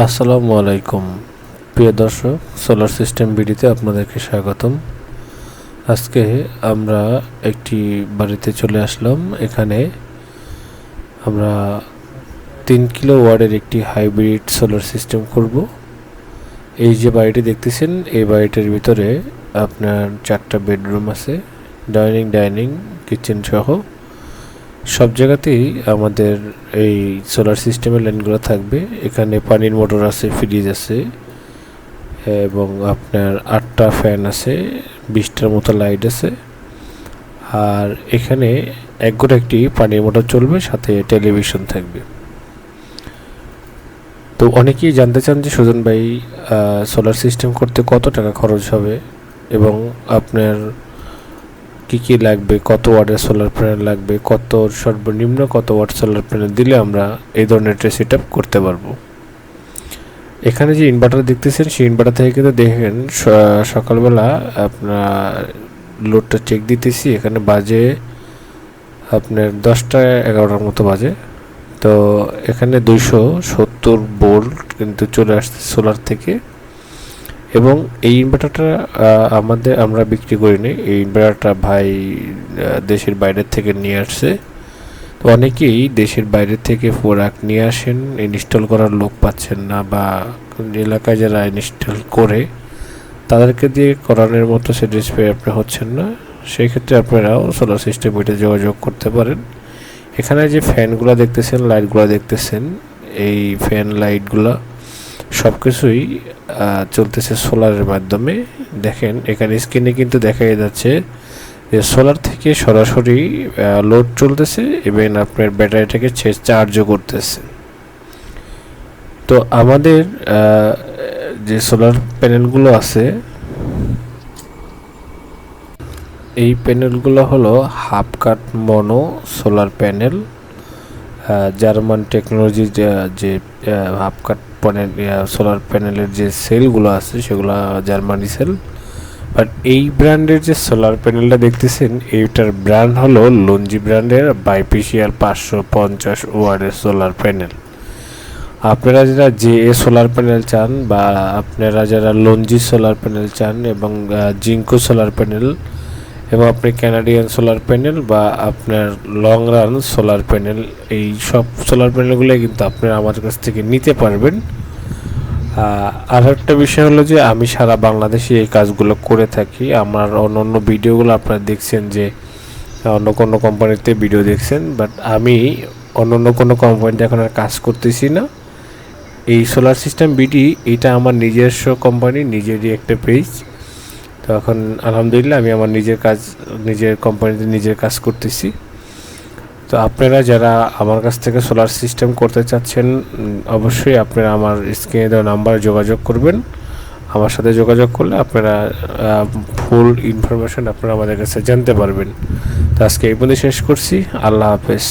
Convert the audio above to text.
আসসালামু আলাইকুম। প্রিয় দর্শক সোলার সিস্টেম বিডিতে আপনাদেরকে স্বাগতম। আজকে আমরা একটি বাড়িতে চলে আসলাম। এখানে আমরা তিন কিলো ওয়ার্ডের একটি হাইব্রিড সোলার সিস্টেম করব। এই যে বাড়িটি দেখতেছেন, এই বাড়িটির ভিতরে আপনার চারটা বেডরুম আছে। ডাইনিং ডাইনিং, কিচেন সহ। সব জায়গাতেই আমাদের এই সোলার সিস্টেমের লাইনগুলো থাকবে। এখানে পানির মোটর আছে ফ্রিজ আছে, এবং আপনার আটটা ফ্যান আছে, বিশটার মতো লাইট আছে। আর এখানে এক গোটা একটি পানির মোটর চলবে, সাথে টেলিভিশন থাকবে। তো অনেকেই জানতে চান যে, সুজন ভাই সোলার সিস্টেম করতে কত টাকা খরচ হবে? এবং আপনার কি কি লাগবে, কত ওয়াটের সোলার প্যানেল লাগবে, কত সর্বনিম্ন কত ওয়াট সোলার প্যানেল দিলে আমরা এই ধরনের একটা সেট করতে পারব। এখানে যে ইনভার্টার দেখতেছেন, সেই ইনভার্টার থেকে কিন্তু দেখেন সকালবেলা আপনার লোডটা চেক দিতেছি, এখানে বাজে আপনার দশটা এগারোটার মতো বাজে। তো এখানে দুইশো সত্তর বোল্ট কিন্তু চলে আসছে সোলার থেকে। এবং এই ইনভার্টারটা আমাদের, আমরা বিক্রি করিনি। এই ইনভার্টারটা ভাই দেশের বাইরের থেকে নিয়ে আসছে। তো অনেকেই দেশের বাইরে থেকে প্রোডাক্ট নিয়ে আসেন ইনস্টল করার লোক পাচ্ছেন না বা এলাকায় যারা ইনস্টল করে, তাদেরকে দিয়ে করানোর মতো স্যাটিসফাই আপনি হচ্ছেন না। সেই ক্ষেত্রে আপনারাও সোলার সিস্টেম এটা যোগাযোগ করতে পারেন। এখানে যে ফ্যানগুলো দেখতেছেন লাইটগুলো দেখতেছেন, এই ফ্যান লাইটগুলো সব কিছুই চলতেছে সোলারের মাধ্যমে। দেখেন, এখানে স্ক্রিনে কিন্তু দেখা যাচ্ছে যে সোলার থেকে সরাসরি লোড চলতেছে এবং আপনার ব্যাটারিটাকে চার্জও করতেছে। তো আমাদের যে সোলার প্যানেলগুলো আছে, এই প্যানেলগুলো হলো half cut mono solar panel German টেকনোলজির যে হাফ কাট প্যানেল সোলার প্যানেলের যে সেলগুলো আছে, সেগুলো জার্মানি সেল বাট এই ব্র্যান্ডের যে সোলার প্যানেলটা দেখতেছেন, এইটার ব্র্যান্ড হলো লঞ্জি ব্র্যান্ডের বাইপিসিআর পাঁচশো পঞ্চাশ ওয়ার্ডের সোলার প্যানেল আপনারা যারা জে এ সোলার প্যানেল চান বা আপনারা যারা লঞ্জি সোলার প্যানেল চান এবং জিঙ্কো সোলার প্যানেল এবং আপনি ক্যানাডিয়ান সোলার প্যানেল বা আপনার লং রান সোলার প্যানেল এই সব সোলার প্যানেলগুলো কিন্তু আপনারা আমার কাছ থেকে নিতে পারবেন। আর একটা বিষয় হলো যে, আমি সারা বাংলাদেশে এই কাজগুলো করে থাকি। আমার অন্য অন্য ভিডিওগুলো আপনারা দেখছেন যে, অন্য কোনো কোম্পানিতে ভিডিও দেখছেন বাট আমি অন্য অন্য কোনো কোম্পানিতে এখন আর কাজ করতেছি না। এই সোলার সিস্টেম বিডি এটা আমার নিজস্ব কোম্পানি নিজেরই একটা পেজ তো এখন আলহামদুলিল্লাহ আমি আমার নিজের কাজ, নিজের কোম্পানিতে নিজের কাজ করতেছি। তো আপনারা যারা আমার কাছ থেকে সোলার সিস্টেম করতে চাচ্ছেন অবশ্যই আপনারা আমার স্ক্রিনে দেওয়া নাম্বারে যোগাযোগ করবেন। আমার সাথে যোগাযোগ করলে আপনারা ফুল ইনফরমেশন আপনারা আমাদের কাছে জানতে পারবেন। তো আজকে এই পর্যন্ত শেষ করছি। আল্লাহ হাফেজ।